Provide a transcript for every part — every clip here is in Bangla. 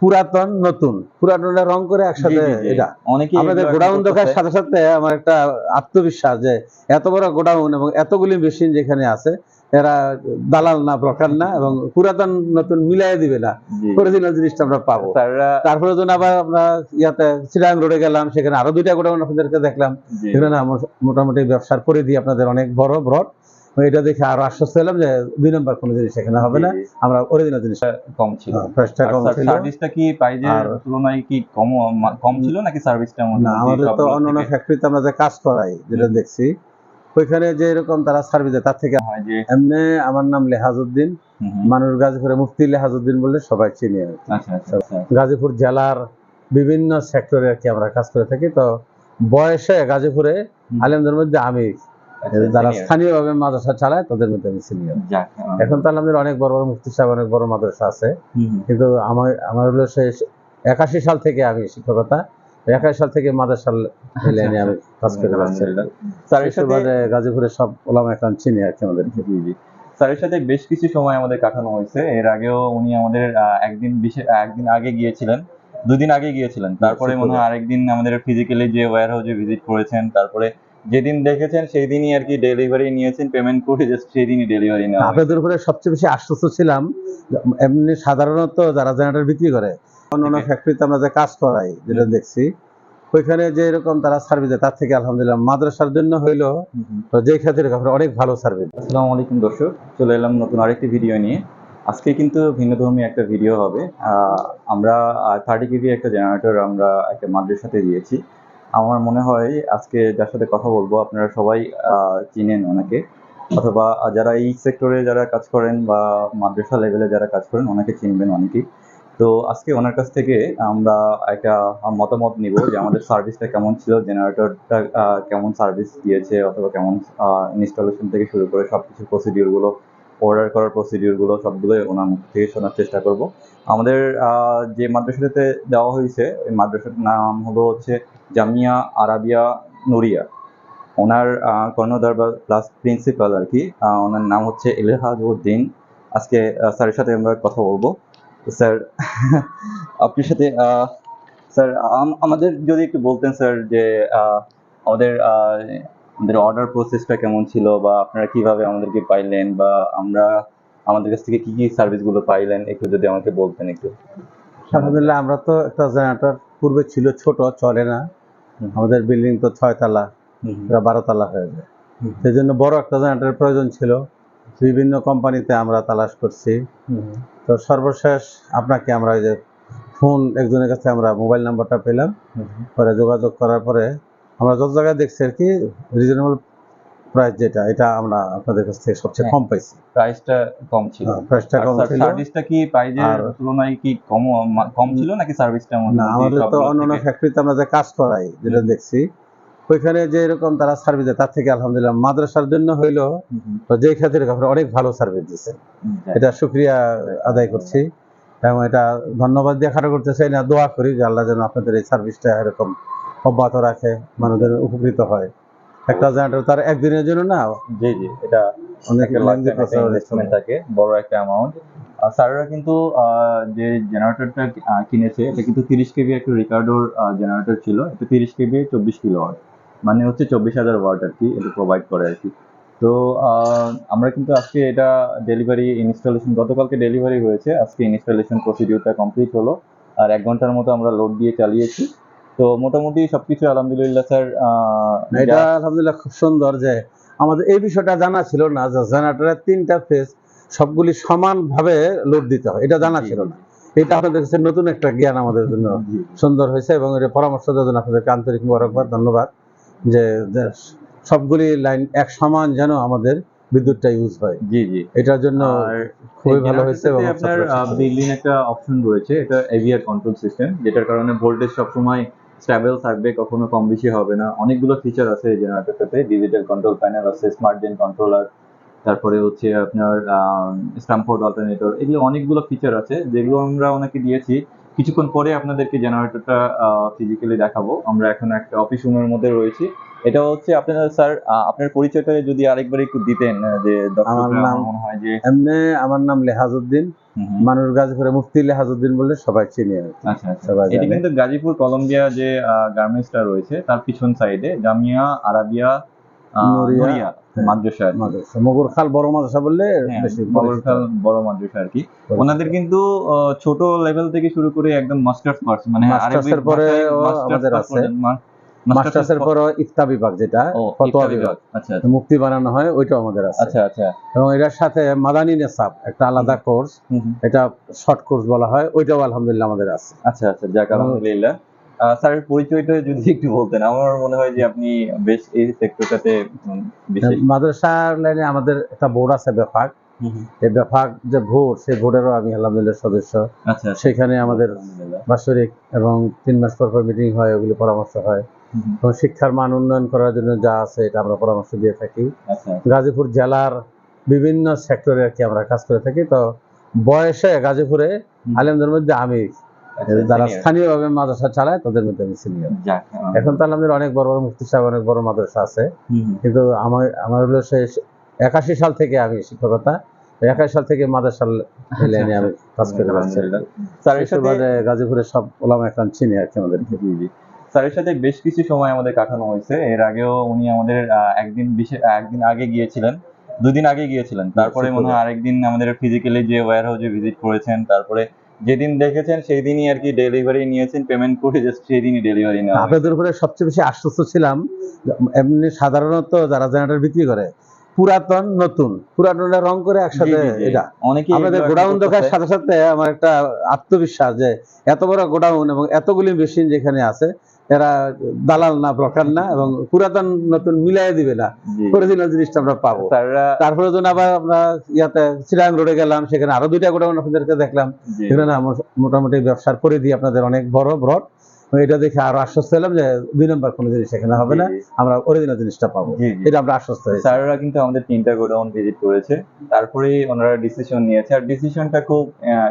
পুরাতন নতুন। পুরাতনটা রং করে একসাথে। এটা। অনেকেই আমাদের গোডাউন দেখার সাথে সাথে আমার একটা আত্মবিশ্বাস যে এত বড় গোডাউন এবং এতগুলি মেশিন যেখানে আছে এরা দালাল না ব্রকার না এবং পুরাতন নতুন মিলাই দিবে না। অরিজিনাল জিনিসটা আমরা পাবো। তারপরে যখন আবার আমরা ইয়াতে চিরাং রোডে গেলাম সেখানে আরও দুইটা গোডাউন আপনাদেরকে দেখলাম। আমার মোটামুটি ব্যবসার পরিধি আপনাদের অনেক বড় ব্রড এটা দেখে আরও আশ্বস্ত হলাম যে দুই নম্বর কোনো জিনিস এখানে হবে না। আমরা অরিজিনাল জিনিস কম ছিল ফ্রেশটা কম ছিল সার্ভিসটা কি প্রাইজের তুলনায় কি কম কম ছিল নাকি সার্ভিসটা না আমাদের তো অন্যান্য ফ্যাক্টরিতে আমরা যে কাজ করাই যেটা দেখছি ওইখানে যে এরকম তারা সার্ভিস দেয় তার থেকে হয় যে এমনি আমার নাম লেহাজউদ্দিন। মানুষ গাজীপুরে মুফতি লেহাজউদ্দিন বললে সবাই চিনি। আচ্ছা আচ্ছা আচ্ছা গাজীপুর জেলার বিভিন্ন সেক্টরে আর কি আমরা কাজ করে থাকি তো বয়সে গাজীপুরে। আলেমদের মধ্যে আমি যারা senior। স্থানীয়ভাবে মাদ্রাসা চালায় তাদের মধ্যে আমি সিনিয়র এখন তো আলহামদুলিল্লাহ অনেক বড় বড় মুফতি সাহেব অনেক বড় মাদ্রাসা আছে। কিন্তু আমার আমার হলো একাশি সাল থেকে আমি শিক্ষকতা একাশি সাল থেকে মাদ্রাসা লাইনে আমি কাজ করে যাচ্ছি। সব ওলামা এখন চিনি আর কি আমাদেরকে। স্যারের সাথে বেশ কিছু সময় আমাদের কাটানো হয়েছে। এর আগেও উনি আমাদের একদিন বিশেষ একদিন আগে গিয়েছিলেন। দুদিন আগে গিয়েছিলেন। তারপরে মনে হয় আরেকদিন আমাদের ফিজিক্যালি যে ওয়্যার হাউসে ভিজিট করেছেন তারপরে যেদিন দেখেছেন সেই দিনই আর কি ডেলিভারি নিয়েছেন পেমেন্ট করে জাস্ট সেই দিনই ডেলিভারি নেওয়া আপনাদের উপরে সবচেয়ে বেশি আশ্বস্ত ছিলাম এমনি সাধারণত যারা জেনারেটর বিক্রি করে অন্যান্য Okay. ফ্যাক্টরিতে আমরা যে কাজ করাই যেটা দেখছি ওইখানে যে এরকম তারা সার্ভিস দেয় তার থেকে আলহামদুলিল্লাহ মাদ্রাসার জন্য হইল। তো যে ক্ষেত্রে আপনারা অনেক ভালো সার্ভিস আসসালামু আলাইকুম দর্শক চলে এলাম নতুন আরেকটি ভিডিও নিয়ে। আজকে কিন্তু ভিন্নধর্মী একটা ভিডিও হবে। আহ, আমরা থার্টি কেভি একটা জেনারেটর আমরা একটা মাদ্রাসাতে দিয়েছি। আমার মনে হয় আজকে যার সাথে কথা বলব, আপনারা সবাই চিনেন ওনাকে। অথবা যারা এই সেক্টরে যারা কাজ করেন বা মাদ্রাসা লেভেলে যারা কাজ করেন, ওনাকে চিনবেন অনেকেই। তো আজকে ওনার কাছ থেকে আমরা একটা মতামত নিব যে আমাদের সার্ভিসটা কেমন ছিল জেনারেটরটা কেমন সার্ভিস দিয়েছে, অথবা কেমন ইনস্টলেশন থেকে শুরু করে সব কিছু প্রসিডিউরগুলো অর্ডার করার প্রসিডিউরগুলো সবগুলোই ওনার মুখ থেকে শোনার চেষ্টা করব। আমাদের যে মাদ্রাসাতে দেওয়া হয়েছে ওই মাদ্রাসার নাম হলো হচ্ছে জামিয়া আরাবিয়া নুরিয়া। ওনার কর্ণধার বা ক্লাস প্রিন্সিপাল আর কি ওনার নাম হচ্ছে ইলেহাজ উদ্দিন আজকে স্যারের সাথে আমরা কথা বলব। স্যার, আপনার সাথে স্যার আমাদের যদি একটু বলতেন, স্যার, যে আমাদের আমাদের অর্ডার প্রসেসটা কেমন ছিল বা আপনারা কীভাবে আমাদেরকে পাইলেন বা আমরা আমাদের কাছ থেকে কি কি সার্ভিসগুলো পাইলেন একটু যদি আমাকে বলতেন একটু। আলহামদুলিল্লাহ আমরা তো একটা জেনারেটর পূর্বে ছিল ছোট চলে না। আমাদের বিল্ডিং তো ছয় তালা বারো তালা হয়ে যায়। সেই জন্য বড় একটা জেনারেটরের প্রয়োজন ছিল। বিভিন্ন কোম্পানিতে আমরা তালাশ করছি। তো সর্বশেষ আপনাকে আমরা ওই যে ফোন একজনের কাছে আমরা মোবাইল নাম্বারটা পেলাম। পরে যোগাযোগ করার পরে আমরা যত জায়গায় দেখছি আর কি রিজনেবল প্রাইস যেটা এটা আমরা আপনাদের কাছ থেকে সবচেয়ে হ্যাঁ। কম পাইছি। প্রাইসটা কম ছিল। প্রাইসটা কম ছিল। সার্ভিসটা কি প্রাইজের তুলনায় কি কম কম ছিল নাকি সার্ভিসটা না আমাদের তো অন্যান্য ফ্যাক্টরিতে আমরা যে কাজ করাই যেটা দেখছি ওইখানে যে এরকম তারা সার্ভিস দেয় তার থেকে আলহামদুলিল্লাহ মাদ্রাসার জন্য হইল তো যে ক্ষেত্রে আপনারা অনেক ভালো সার্ভিস দিচ্ছে এটা শুক্রিয়া আদায় করছি। এবং এটা ধন্যবাদ দিয়ে খাটো করতে চাই না দোয়া করি যে আল্লাহ যেন আপনাদের এই সার্ভিসটা এরকম অব্যাহত রাখে মানুষদের উপকৃত হয়। একটা জেনারেটর তার একদিনের জন্য না? জি জি এটা অনেক। থাকে বড় একটা অ্যামাউন্ট আর স্যাররা কিন্তু যে জেনারেটরটা কিনেছে এটা কিন্তু তিরিশ কেবি একটা রিকার্ডোর জেনারেটর ছিল এটা তিরিশ কেবি চব্বিশ কিলো ওয়াট। মানে হচ্ছে চব্বিশ হাজার ওয়াট আর কি এটা প্রোভাইড করে আর কি। তো আমরা কিন্তু আজকে এটা ডেলিভারি ইনস্টলেশন গতকালকে ডেলিভারি হয়েছে আজকে ইনস্টলেশন প্রসিডিউরটা কমপ্লিট হলো আর এক ঘণ্টার মতো আমরা লোড দিয়ে চালিয়েছি। তো মোটামুটি সবকিছু আলহামদুলিল্লাহ স্যার এটা আলহামদুলিল্লাহ খুব সুন্দর যে আমাদের এই বিষয়টা জানা ছিল না যে জেনারেটরের তিনটা ফেজ সবগুলি সমানভাবে লোড দিতে হয়। এটা জানা ছিল না। এটা আপনাদের কাছে নতুন একটা জ্ঞান আমাদের জন্য সুন্দর হয়েছে এবং এটা পরামর্শ দেওয়ার জন্য আপনাদেরকে আন্তরিক মোবারকবাদ ধন্যবাদ যে সবগুলি লাইন এক সমান যেন আমাদের বিদ্যুৎটা ইউজ হয়। জি জি। এটার জন্য খুবই ভালো হয়েছে এবং আপনার বিল্ডিং একটা অপশন রয়েছে এটা এভিআর কন্ট্রোল সিস্টেম যেটার কারণে ভোল্টেজ সবসময় স্টেবল থাকবে, কখনো কম বেশি হবে না। অনেকগুলো ফিচার আছে জেনারেটরটাতে ডিজিটাল কন্ট্রোল প্যানেল আছে স্মার্ট জেন কন্ট্রোলার তারপরে হচ্ছে আপনার স্ট্যাম্পোর্ড অল্টারনেটর এগুলো অনেকগুলো ফিচার আছে, যেগুলো আমরা ওনাকে দিয়েছি। কিছুক্ষণ পরে আপনাদেরকে জেনারেটরটা ফিজিক্যালি দেখাবো। আমরা এখন একটা অফিস রুমের মধ্যে রয়েছি। এটা হচ্ছে আপনার স্যার আপনার পরিচয়টা যদি আরেকবার একটু দিতেন যে আমার নাম- মনে হয় যে এমনি আমার নাম লেহাজউদ্দিন। মানুষ গাজীপুরে মুফতি লেহাজউদ্দিন বলে সবাই চিনি আচ্ছা আচ্ছা। সবাই এটা কিন্তু গাজীপুর কলম্বিয়া যে গার্মেন্টসটা রয়েছে তার পিছন সাইডে জামিয়া আরাবিয়া নুরিয়া, হ্যাঁ, মাদ্রাসা আর মাদ্রাসা। মগর খাল বড় মাদ্রাসা বললে হ্যাঁ, বড় মাদ্রাসা আর কি। ওনাদের কিন্তু ছোট লেভেল থেকে শুরু করে একদম মাস্টার্স কোর্স মানে আমাদের আছে। মাস্টার্স এর পর ইফতা বিভাগ যেটা ফতোয়া বিভাগ। আচ্ছা আচ্ছা। মুক্তি বানানো হয় ওইটাও আমাদের আছে। আচ্ছা আচ্ছা। এবং এটার সাথে মাদানী নেসাব একটা আলাদা কোর্স। এটা শর্ট কোর্স বলা হয় ওইটাও আলহামদুলিল্লাহ আমাদের আছে। আচ্ছা আচ্ছা যাক আলহামদুলিল্লাহ। স্যারের পরিচয়টা যদি একটু বলতেন আমার মনে হয় যে আপনি বেশ এই সেক্টরটাতে মাদ্রাসার লাইনে আমাদের একটা বোর্ড আছে হুম। এই বেফাক যে ভোট সেই ভোটেরও আমি আলহামদুলিল্লাহ সদস্য। আচ্ছা আচ্ছা। সেখানে আমাদের বাৎসরিক এবং তিন মাস পর পর মিটিং হয় ওগুলি পরামর্শ হয়। শিক্ষার মান উন্নয়ন করার জন্য যা আছে এটা আমরা পরামর্শ দিয়ে থাকি। আচ্ছা। গাজীপুর জেলার বিভিন্ন সেক্টরে আর কি আমরা কাজ করে থাকি। তো বয়সে গাজীপুরে। আলেমদের মধ্যে আমি আচ্ছা, যারা। স্থানীয়ভাবে মাদ্রাসা চালায় তাদের মধ্যে আমি সিনিয়র এখন তো আলহামদুলিল্লাহ অনেক বড় বড় মুফতি সাহেব অনেক বড় মাদ্রাসা আছে। কিন্তু আমার আমার হলো সেই একাশি সাল থেকে আমি শিক্ষকতা একাশি সাল থেকে মাদ্রাসা লাইনে আমি কাজ করে যাচ্ছি। গাজীপুরের সব ওলামা এখন চিনি আর কি আমাদেরকে। স্যারের সাথে বেশ কিছু সময় আমাদের কাটানো হয়েছে। এর আগেও উনি আমাদের একদিন একদিন আগে গিয়েছিলেন। দুদিন আগে গিয়েছিলেন। তারপরে মনে হয় আরেকদিন আমাদের ফিজিক্যালি যে ওয়্যার হাউসে ভিজিট করেছেন তারপরে যেদিন দেখেছেন সেই দিনই আর কি ডেলিভারি নিয়েছেন পেমেন্ট করে জাস্ট সেই দিনই ডেলিভারি নেওয়া আপনাদের উপরে সবচেয়ে বেশি আশ্বস্ত ছিলাম এমনি সাধারণত যারা জেনারেটর বিক্রি করে পুরাতন নতুন পুরাতনটা রং করে একসাথে। এটা। অনেকেই আমাদের গোডাউন দেখার সাথে সাথে আমার একটা আত্মবিশ্বাস যে এত বড় গোডাউন এবং এতগুলি মেশিন যেখানে আছে এরা দালাল না ব্রকার না এবং পুরাতন নতুন মিলাই দিবে না। অরিজিনাল জিনিসটা আমরা পাবো। তারপরে যখন আবার আমরা ইয়াতে চিরাং রোডে গেলাম সেখানে আরও দুইটা গোডাউন আপনাদেরকে দেখলাম। আমার মোটামুটি ব্যবসার পরিধি আপনাদের অনেক বড় ব্রড এটা দেখে আরও আশ্বস্ত হলাম যে দুই নম্বর কোনো জিনিস এখানে হবে না। আমরা অরিজিনাল জিনিসটা পাবো। এটা আমরা আশ্বস্ত হয়েছি। স্যাররা কিন্তু আমাদের তিনটা গোডাউন ভিজিট করেছে। তারপরেই ওনারা ডিসিশন নিয়েছে। আর ডিসিশনটা খুব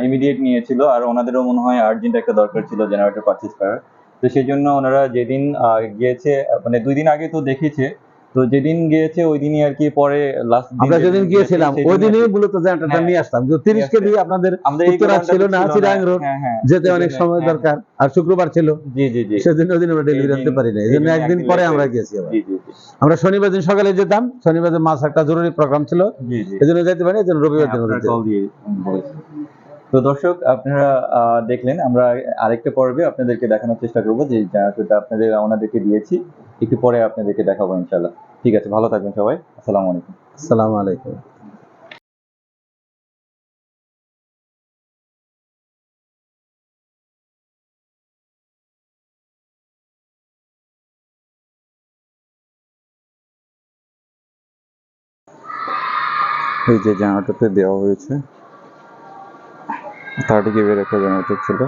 ইমিডিয়েট নিয়েছিল। আর ওনাদেরও মনে হয় আর্জেন্ট একটা দরকার ছিল জেনারেটর পারচেজ করার। তো সেই জন্য ওনারা যেদিন গিয়েছে মানে দুই দিন আগে তো দেখেছে তো যেদিন গিয়েছে ওই দিনই আর কি পরে লাস্ট আমরা যেদিন গিয়েছিলাম ওই দিনই মূলত হ্যাঁ। নিয়ে আসতাম কিন্তু কেবি আপনাদের উত্তরা ছিল না, চিরাং রোড। হ্যাঁ, হ্যাঁ। যেতে অনেক সময় হ্যাঁ, দরকার আর শুক্রবার ছিল জি জি জি সেদিন ওই দিন আমরা ডেলিভারি আনতে পারি না এই এই জন্য একদিন পরে আমরা। গিয়েছি আবার। আমরা শনিবার দিন সকালে যেতাম শনিবার দিন মাছ একটা জরুরি প্রোগ্রাম ছিল জি জি এই জন্য যেতে পারি এই জন্য রবিবার দিন কল দিয়ে বলেছেন। তো দর্শক আপনারা আহ, দেখলেন আমরা আরেকটা পর্বে আপনাদেরকে দেখানোর চেষ্টা করব যে জানাটোটা আপনাদের ওনাদেরকে দিয়েছি। একটু পরে আপনাদেরকে দেখাবো ইনশাল্লাহ ঠিক আছে ভালো থাকবেন সবাই। আসসালামু আলাইকুম। আসসালামু আলাইকুম। এই যে জেনারেটরতে দেওয়া হয়েছে। থার্টি কেবির একটা জেনারেটর ছিল।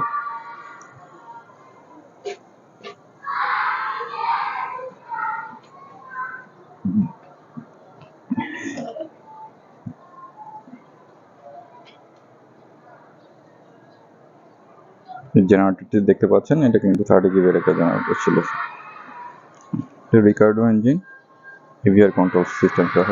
জেনারেটরটি দেখতে পাচ্ছেন, এটা কিন্তু থার্টি কেবির একটা জেনারেটর ছিল। Ricardo engine heavier control system সহ।